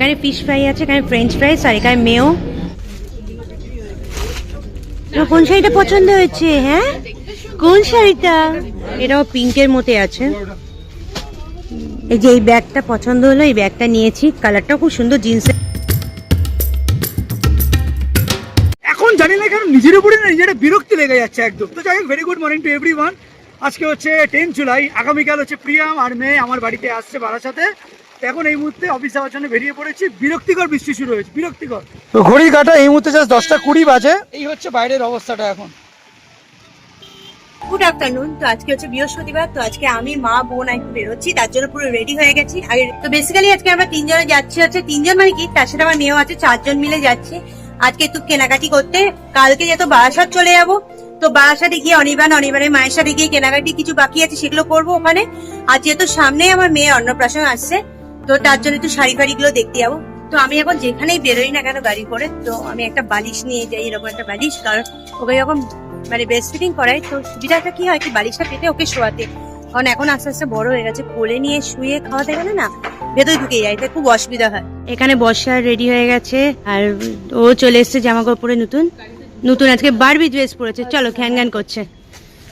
এখানে fish fry আছে, এখানে ফ্রেঞ্চ ফ্রাইস আর এখানে মেও কোন শাড়িটা পছন্দ হয়েছে হ্যাঁ? কোন শাড়িটা? এটাও পিঙ্কের মধ্যে আছে। এই যে এই ব্যাগটা পছন্দ হলো, এই ব্যাগটা নিয়েছি। কালারটাও খুব সুন্দর জিন্সের এখন জানি না কেন, নিজের উপরে না নিজের বিরক্তি লেগে যাচ্ছে একদম। তো যাই হোক very good morning to every আজকে হচ্ছে টেন জুলাই আগামীকাল হচ্ছে প্রিয়াম আর মেয়ে আমার বাড়িতে আসছে বারাসাতে। এখন এই মুহূর্তে অফিস যাওয়ার জন্য বেরিয়ে পড়েছি। বিরক্তিকর বৃষ্টি শুরু হয়েছে বিরক্তিকর। তো ঘড়ির কাটা এই মুহূর্তে জাস্ট দশটা কুড়ি বাজে। এই হচ্ছে বাইরের অবস্থাটা এখন। গুড আফটারনুন তো আজকে হচ্ছে বৃহস্পতিবার তো আজকে আমি মা বোন একটু বেরোচ্ছি তার জন্য পুরো রেডি হয়ে গেছি। আর তো বেসিক্যালি আজকে আমরা তিনজনে যাচ্ছি হচ্ছে তিনজন মানে কি? তার সাথে আমার মেয়েও আছে চারজন মিলে যাচ্ছি। আজকে একটু কেনাকাটি করতে। কালকে যেহেতু বারাসাত চলে যাব তো বারাসাতে গিয়ে অনির্বাণ অনির্বাণের মায়ের সাথে গিয়ে কেনাকাটি কিছু বাকি আছে সেগুলো করব ওখানে। আর যেহেতু সামনেই আমার মেয়ে অন্নপ্রাশন আসছে তো তার জন্য একটু শাড়ি ফাড়ি গুলো দেখতে যাব। তো আমি এখন যেখানেই বেরোই না কেন গাড়ি করে, তো আমি একটা বালিশ নিয়ে যাই, এরকম একটা বালিশ। কারণ ওকে যখন মানে ব্রেস্ট ফিডিং করাই, তো সুবিধাটা কি হয় কি, বালিশটা পেতে ওকে শোয়াতে। কারণ এখন আস্তে আস্তে বড় হয়ে গেছে, কোলে নিয়ে শুয়ে খাওয়াতে গেলে না ভেতরে ঢুকে যায় তাই খুব অসুবিধা হয়। এখানে বর্ষা রেডি হয়ে গেছে, আর ও চলে এসছে জামা কাপড় নতুন। নতুন আজকে বারবি ড্রেস পরেছে। চলো ঘ্যান করছে।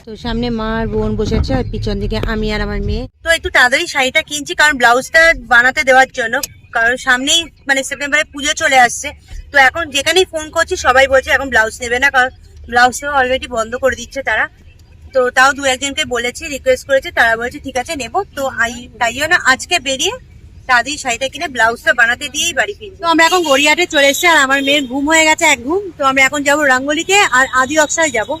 তো সামনে মা আর বোন বসেছে আর পিছন দিকে আমি আর আমার মেয়ে। তো একটু তাড়াতাড়ি শাড়িটা কিনছি কারণ ব্লাউজটা বানাতে দেওয়ার জন্য। কারণ সামনেই মানে সেপ্টেম্বরে পুজো চলে আসছে। তো এখন যেখানেই ফোন করছি সবাই বলছে এখন ব্লাউজ নেবে না কারণ ব্লাউজটাও অলরেডি বন্ধ করে দিচ্ছে তারা। তো তাও দু একজনকে বলেছি রিকোয়েস্ট করেছে তারা বলেছে ঠিক আছে নেব। তো তাই জন্য আজকে বেরিয়ে তাদের শাড়িটা কিনে ব্লাউজটা বানাতে দিয়েই বাড়ি ফিরি তো আমরা এখন গড়িয়াহাটে চলে এসেছি আর আমার মেয়ের ঘুম হয়ে গেছে এক ঘুম। তো আমরা এখন যাব রাঙ্গলিতে আর আদি অক্সায় যাব।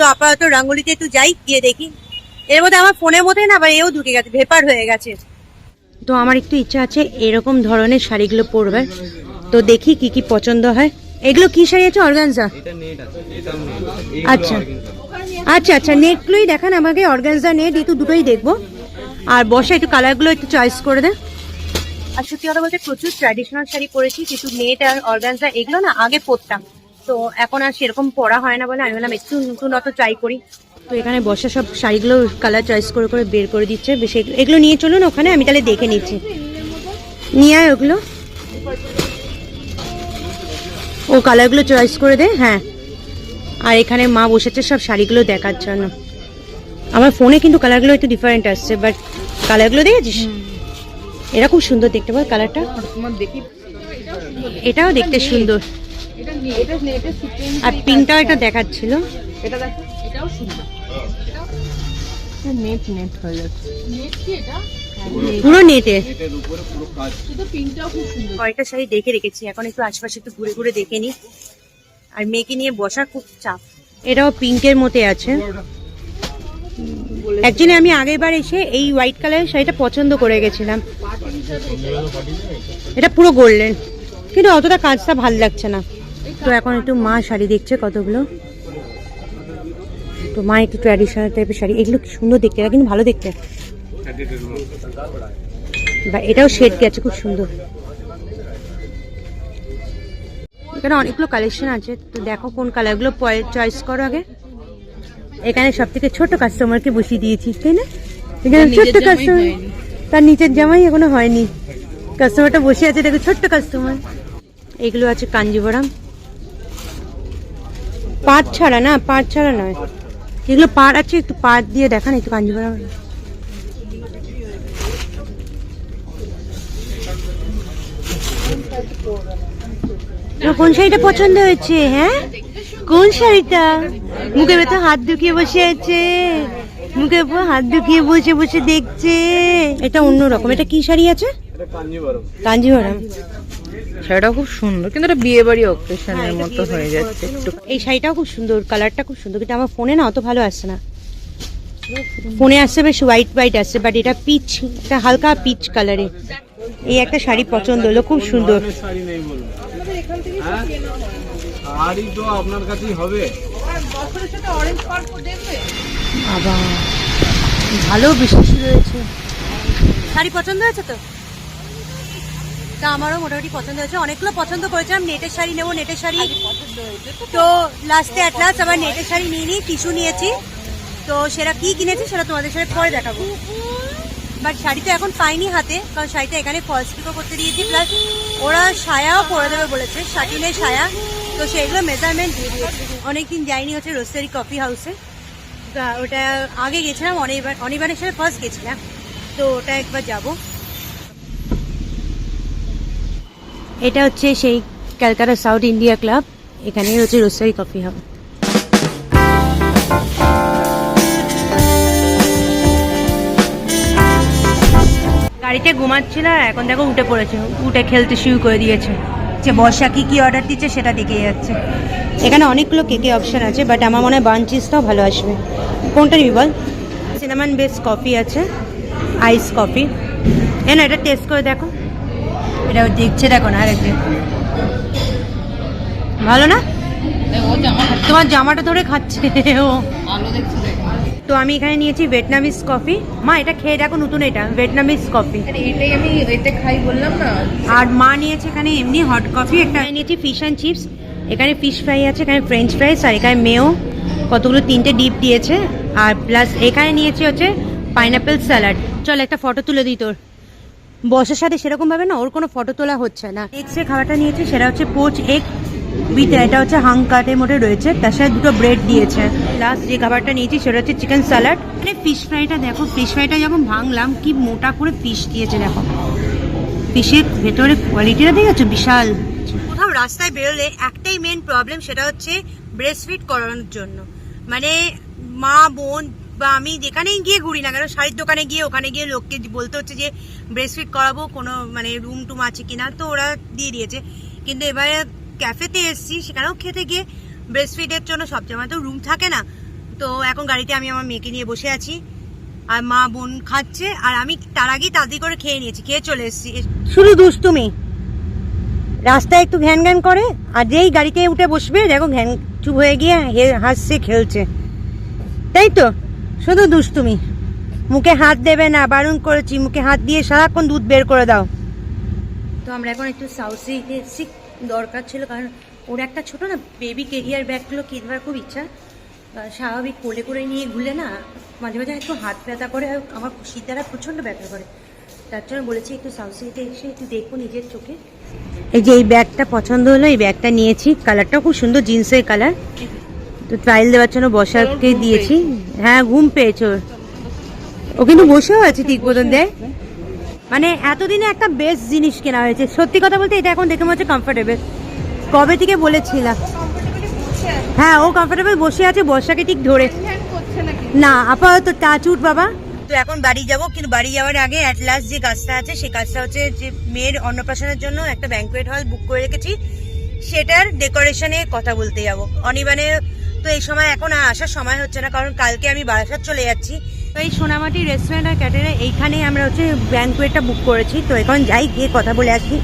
তো আপাতত রাঙ্গলিতে একটু যাই গিয়ে দেখি। এর মধ্যে আমার ফোনের মধ্যে না আবার এও ঢুকে গেছে ভেপার হয়ে গেছে। তো আমার একটু ইচ্ছা আছে এরকম ধরনের শাড়িগুলো পরবে তো দেখি কি কি পছন্দ হয়। এগুলো কি শাড়ি আছে অর্গানজা? আচ্ছা। আচ্ছা আচ্ছা নেটগুলোই দেখান আমাকে অর্গানজা নেট একটু দুটোই দেখব। আর বসে একটু কালারগুলো একটু চয়েস করে দে। আর সত্যি কথা বলতে প্রচুর ট্র্যাডিশনাল শাড়ি পরেছি কিন্তু নেট আর অর্গানজা এগুলো না আগে পরতাম। তো এখন আর সেরকম পরা হয় না বলে আমি বললাম একটু নতুন অত ট্রাই করি। তো এখানে বসে সব শাড়িগুলো কালার চয়েস করে করে বের করে দিচ্ছে। বেশ এগুলো- এগুলো নিয়ে চলুন ওখানে আমি তাহলে দেখে নিচ্ছি। নিয়ে আয় ওগুলো। ও কালারগুলো চয়েস করে দে হ্যাঁ। আর এখানে মা বসেছে সব শাড়িগুলো দেখার জন্য। আমার ফোনে কিন্তু কালারগুলো একটু ডিফারেন্ট আসছে বাট কালারগুলো দেখেছিস? এটা খুব সুন্দর দেখতে পার কালারটা এটাও দেখতে সুন্দর। আর পিঙ্কটাও একটা দেখাচ্ছিল। নেট নেট হয়ে যাচ্ছে। পুরো নেটে। কয়েকটা শাড়ি দেখে রেখেছি এখন একটু আশপাশে একটু ঘুরে ঘুরে দেখে নি আর মেয়েকে নিয়ে বসার খুব চাপ। এটাও পিঙ্কের মধ্যে আছে। অ্যাকচুয়ালি আমি আগের বার এসে এই হোয়াইট কালারের শাড়িটা পছন্দ করে গেছিলাম। এটা পুরো গোল্ডেন। কিন্তু অতটা কাজটা ভালো লাগছে না। তো এখন একটু মা শাড়ি দেখছে কতগুলো। তো মা একটু ট্র্যাডিশনাল টাইপের শাড়ি এগুলো সুন্দর দেখতে কিন্তু ভালো দেখতে। বা এটাও শেড গেছে খুব সুন্দর। এখানে অনেকগুলো কালেকশন আছে তো দেখো কোন কালারগুলো চয়েস করো আগে। এখানে সব থেকে ছোট কাস্টমারকে বসিয়ে দিয়েছিস তাই না? এখানে ছোট্ট কাস্টমার তার নিচের জামাই এখনও হয়নি। কাস্টমারটা বসে আছে দেখো ছোট্ট কাস্টমার এগুলো আছে কাঞ্জিবরম। পাট ছাড়া না পাট ছাড়া নয়। এগুলো পাট আছে একটু পাট দিয়ে দেখান একটু কাঞ্জিবরম তোমার কোন শাড়িটা পছন্দ হয়েছে হ্যাঁ? কোন শাড়িটা? মুখে ভেতর হাত ঢুকিয়ে বসে আছে। মুখে হাত ঢুকিয়ে বসে বসে দেখছে। এটা অন্যরকম। এটা কি শাড়ি আছে? কাঞ্জিভরম শাড়িটা খুব সুন্দর কিন্তু এটা বিয়ে বাড়ি অকেশনের মতো হয়ে যাচ্ছে একটু। এই শাড়িটাও খুব সুন্দর কালারটা খুব সুন্দর কিন্তু আমার ফোনে না অত ভালো আসছে না। ফোনে আসছে বেশ হোয়াইট হোয়াইট আসছে বাট এটা পিচ এটা হালকা পিচ কালারে এই একটা শাড়ি পছন্দ হলো খুব সুন্দর। শাড়ি নেই বলুন। হ্যাঁ? শাড়ি তো আপনার কাছেই হবে। বাবা ভালো বিশেষ রয়েছে শাড়ি পছন্দ হয়েছে তো? তা আমারও মোটামুটি পছন্দ হয়েছে। অনেকগুলো পছন্দ করেছিলাম নেটের শাড়ি নেব নেটের শাড়ি। তো লাস্টে অ্যাট লাস্ট আবার নেটের শাড়ি নিয়ে নিই টিস্যু নিয়েছি। তো সেটা কি কিনেছি সেটা তোমাদের সাথে পরে দেখাবো। বাট শাড়ি তো এখন পাইনি হাতে কারণ শাড়িটা এখানে ফলস পিকো করতে দিয়েছি। প্লাস ওরা সায়াও পরে দেবে বলেছে শাটিনের সায়া। তো সেগুলো মেজারমেন্ট দিয়ে দিয়েছে। অনেকদিন যাইনি হচ্ছে রোস্টারি কফি হাউসে তা ওটা আগে গেছিলাম অনিবার অনিবারের সাথে ফার্স্ট গেছিলাম। তো ওটা একবার যাব। এটা হচ্ছে সেই ক্যালকাটা সাউথ ইন্ডিয়া ক্লাব। এখানে হচ্ছে রোস্টারি কফি হাউস। গাড়িতে ঘুমাচ্ছিল এখন দেখো উঠে পড়েছে। উঠে খেলতে শুরু করে দিয়েছে। যে বর্ষা কি কি অর্ডার দিচ্ছে সেটা দেখে যাচ্ছে। এখানে অনেকগুলো কেকে অপশন আছে বাট আমার মনে হয় বাঞ্চিসটাও ভালো আসবে। কোনটা নিবি বল? সিনেমান বেস কফি আছে আইস কফি না এটা টেস্ট করে দেখো। এটা দেখছে দেখো না আরেকদিন ভালো না? তোমার জামাটা ধরে খাচ্ছে ও। তো আমি এখানে নিয়েছি ভিয়েতনামিজ কফি। মা এটা খেয়ে দেখো নতুন এটা ভিয়েতনামিজ কফি। এটাই আমি এতে খাই বললাম না। আর মা নিয়েছে এখানে এমনি হট কফি একটা নিয়েছি ফিশ অ্যান্ড চিপস এখানে ফিশ ফ্রাই আছে এখানে ফ্রেঞ্চ ফ্রাইস আর এখানে মেও কতগুলো তিনটে ডিপ দিয়েছে। আর প্লাস এখানে নিয়েছি হচ্ছে পাইনাপেল স্যালাড চল একটা ফটো তুলে দিই তোর। বসের সাথে সেরকম ভাবে না, ওর কোনো ফটো তোলা হচ্ছে না। নেক্সট খাবারটা নিয়েছি, সেটা হচ্ছে পোচ এগ উইথ এটা হচ্ছে হাং কাটের মধ্যে রয়েছে, তার সাথে দুটো ব্রেড দিয়েছে। লাস্ট যে খাবারটা নিয়েছি, সেটা হচ্ছে চিকেন স্যালাড মানে ফিশ ফ্রাইটা দেখো ফিশ ফ্রাইটা যখন ভাঙলাম, কি মোটা করে ফিশ দিয়েছে দেখো। ফিশের ভেতরে কোয়ালিটিটা দেখেছ? বিশাল। কোথাও রাস্তায় বেরোলে একটাই মেন প্রবলেম সেটা হচ্ছে ব্রেস্ট ফিট করানোর জন্য। মানে মা, বোন বা আমি যেখানেই গিয়ে ঘুরি না কেন, শাড়ির দোকানে গিয়ে ওখানে গিয়ে লোককে বলতে হচ্ছে যে ব্রেস্ট ফিট করাবো, কোনো মানে রুম টুম আছে কিনা? তো ওরা দিয়ে দিয়েছে। কিন্তু এবারে ক্যাফেতে এসেছি, সেখানেও খেতে গিয়ে ব্রেস্ট ফিটের জন্য সব জায়গায় তো রুম থাকে না। তো এখন গাড়িতে আমি আমার মেয়েকে নিয়ে বসে আছি। আর মা বোন খাচ্ছে, আর আমি তার আগেই তাড়াতাড়ি করে খেয়ে নিয়েছি, খেয়ে চলে এসেছি। শুধু দুষ্টুমি। রাস্তায় একটু ঘ্যান ঘ্যান করে, আর যেই গাড়িতে উঠে বসবে, দেখো ঘ্যান চুপ হয়ে গিয়ে হাসছে খেলছে। তাই তো? শুধু দুষ্টুমি। মুখে হাত দেবে না বারণ করেছি মুখে হাত দিয়ে সারাক্ষণ দুধ বের করে দাও। তো আমরা এখন একটু সাউথ সিটিতে এসেছি দরকার ছিল কারণ ওর একটা ছোট না বেবি কেরিয়ার ব্যাগগুলো কিনবার খুব ইচ্ছা স্বাভাবিক কোলে করে নিয়ে ঘুলে না মাঝে মাঝে একটু হাত ব্যথা করে আমার শীত দ্বারা প্রচণ্ড ব্যথা করে। তার জন্য বলেছি একটু সাউথ সিটিতে এসে একটু দেখব নিজের চোখে। এই যে এই ব্যাগটা পছন্দ হলো এই ব্যাগটা নিয়েছি। কালারটাও খুব সুন্দর জিন্সের কালার তো ট্রায়াল দেওয়ার জন্য বসাকে দিয়েছি। হ্যাঁ ঘুম পেয়েছে। ও কিন্তু বসেও আছে ঠিক মতন দেয় মানে এতদিনে একটা বেস্ট জিনিস কেনা হয়েছে। সত্যি কথা বলতে এটা এখন দেখে মনে হচ্ছে কমফোর্টেবল কবে থেকে বলেছিলাম? হ্যাঁ ও কমফোর্টেবল বসে আছে, বর্ষাকে ঠিক ধরে। না, আপাতত টাচুট বাবা। তো এখন বাড়ি যাব, কিন্তু বাড়ি যাওয়ার আগে অ্যাট লাস্ট যে কাজটা আছে, সেই কাজটা হচ্ছে যে মেয়ের অন্নপ্রাশনের জন্য একটা ব্যাঙ্কুয়েট হল বুক করে রেখেছি। সেটার ডেকোরেশনে কথা বলতে যাব। অনিবানে তো এই সময় এখন আর আসার সময় হচ্ছে না, কারণ কালকে আমি বারাসাত চলে যাচ্ছি। তো এই সোনামাটি রেস্টুরেন্ট আর ক্যাটারে এইখানে আমরা হচ্ছে ব্যাঙ্কুয়েটটা বুক করেছি। তো এখন যাই, গিয়ে কথা বলে আসি।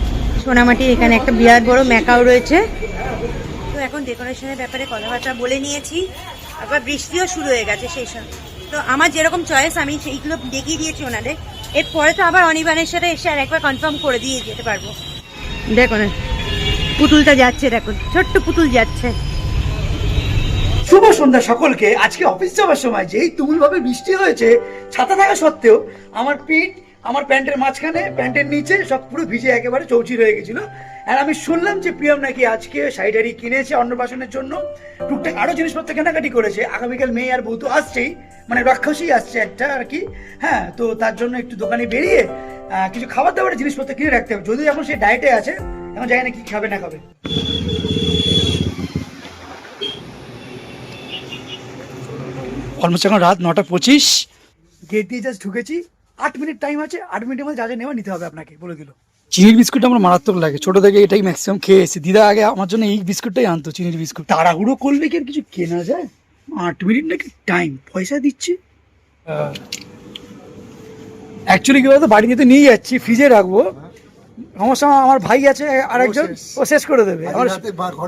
সোনামাটির এখানে একটা বিরাট বড় ম্যাকাও রয়েছে। তো এখন ডেকোরেশনের ব্যাপারে কথাবার্তা বলে নিয়েছি। আবার বৃষ্টিও শুরু হয়ে গেছে সেই সময়। তো আমার যেরকম চয়েস আমি সেইগুলো দেখিয়ে দিয়েছি ওনাদের। এরপরে তো আবার অনিবানের সাথে এসে আর একবার কনফার্ম করে দিয়ে যেতে পারব। দেখো না, পুতুলটা যাচ্ছে, দেখো, ছোট্ট পুতুল যাচ্ছে। শুভ সন্ধ্যা সকলকে। আজকে অফিস যাওয়ার সময় যেই তুমুল ভাবে বৃষ্টি হয়েছে, ছাতা থাকা সত্ত্বেও আমার পিঠ, আমার প্যান্টের মাঝখানে, প্যান্টের নিচে সব পুরো ভিজে একেবারে চৌচির হয়ে গেছিল। আর আমি শুনলাম যে প্রিয়ম নাকি আজকে শাড়ি কিনেছে অন্নপ্রাশনের জন্য। টুকটাক আরও জিনিসপত্র কেনাকাটি করেছে। আগামীকাল মেয়ে আর বউ তো আসছেই মানে রাক্ষসী আসছে একটা আর কি। হ্যাঁ তো তার জন্য একটু দোকানে বেরিয়ে কিছু খাবার দাবারের জিনিসপত্র কিনে রাখতে হবে। যদিও এখন সে ডায়েটে আছে, এখন জানি না কি খাবে না খাবে। অলমোস্ট এখন রাত নটা পঁচিশ। গেট দিয়ে জাস্ট ঢুকেছি। আট মিনিট টাইম আছে আট মিনিটের মধ্যে যা যা নেওয়া নিতে হবে আপনাকে বলে দিল। চিনির বিস্কুট আমার মারাত্মক লাগে। ছোট থেকে এটাই ম্যাক্সিমাম খেয়ে এসেছি। দিদা আগে আমার জন্য এই বিস্কুটটাই আনতো চিনির বিস্কুট। তাড়াহুড়ো করলে কি আর কিছু কেনা যায়? আট মিনিট নাকি টাইম পয়সা দিচ্ছি। অ্যাকচুয়ালি কি বলতো বাড়িতে যেতে নিয়ে যাচ্ছি ফ্রিজে রাখব। সমস্যা আমার ভাই আছে আরেকজন ও শেষ। করে দেবে। আমার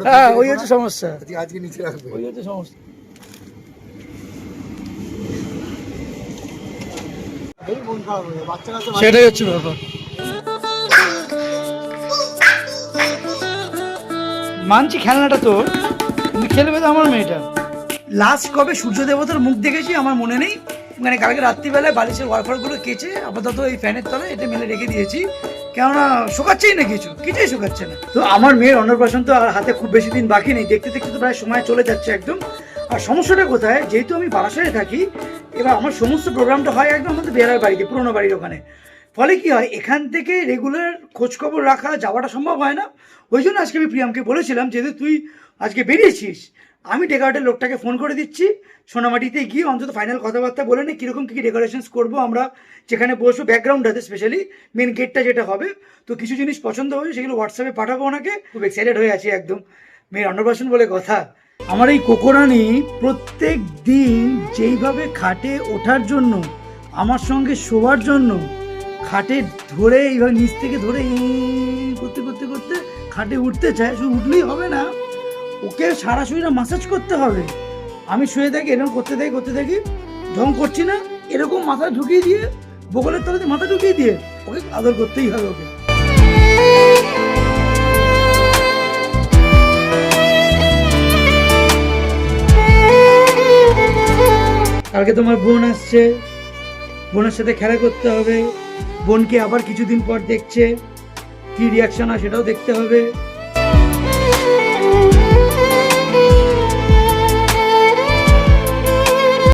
হ্যাঁ ওই হচ্ছে সমস্যা। আজকে নিচে রাখবে। ওই হচ্ছে সমস্যা এই মন খারাপ হয়ে যায়। বাচ্চারা তো সেটাই হচ্ছে ব্যাপার। মানছি খেলনাটা তোর কিন্তু খেলবে তো আমার মেয়েটা। লাস্ট কবে সূর্য দেবতার মুখ দেখেছি আমার মনে নেই। মানে কালকে রাত্রিবেলায় বালিশের ওয়ারফারগুলো কেচে আপাতত এই ফ্যানের তলায় এটা মেলে রেখে দিয়েছি। কেননা শোকাচ্ছেই না কিছু কিছুই শোকাচ্ছে না। তো আমার মেয়ের অন্নপ্রাশন তো আর হাতে খুব বেশি দিন বাকি নেই দেখতে দেখতে তো প্রায় সময় চলে যাচ্ছে একদম। আর সমস্যাটা কোথায়? যেহেতু আমি বারাসায় থাকি এবার আমার সমস্ত প্রোগ্রামটা হয় একদম আমাদের বেড়ার বাড়িতে, পুরোনো বাড়ির ওখানে। ফলে কি হয়, এখান থেকে রেগুলার খোঁজখবর রাখা যাওয়াটা সম্ভব হয় না। ওই জন্য আজকে আমি প্রিয়ামকে বলেছিলাম, যেহেতু তুই আজকে বেরিয়েছিস, আমি ডেকোরেটের লোকটাকে ফোন করে দিচ্ছি। সোনামাটিতে গিয়ে অন্তত ফাইনাল কথাবার্তা বলে নে, কীরকম কী ডেকোরেশনস করব আমরা, যেখানে বসবো ব্যাকগ্রাউন্ডটাতে স্পেশালি মেন গেটটা যেটা হবে। তো কিছু জিনিস পছন্দ হবে সেগুলো হোয়াটসঅ্যাপে পাঠাবো ওনাকে। খুব এক্সাইটেড হয়ে আছি একদম। মেয়ের অন্নপ্রাশন বলে কথা। আমার এই কোকোরানি প্রত্যেক দিন যেইভাবে খাটে ওঠার জন্য, আমার সঙ্গে শোয়ার জন্য, খাটে ধরে এইভাবে নিচ থেকে ধরে করতে করতে করতে খাটে উঠতে চায়, শুধু উঠলেই হবে না, ওকে সারা শরীরে মাসাজ করতে হবে। আমি শুয়ে থাকি, এরকম করতে থাকি করতে থাকি, ঢং করছি না, এরকম মাথা ঢুকিয়ে দিয়ে, বগলের তলাতে মাথা ঢুকিয়ে দিয়ে ওকে আদর করতেই হবে ওকে। কালকে তোমার বোন আসছে। বোনের সাথে খেলা করতে হবে। বোনকে আবার কিছুদিন পর দেখছে। কি রিয়াকশন হয় সেটাও দেখতে হবে।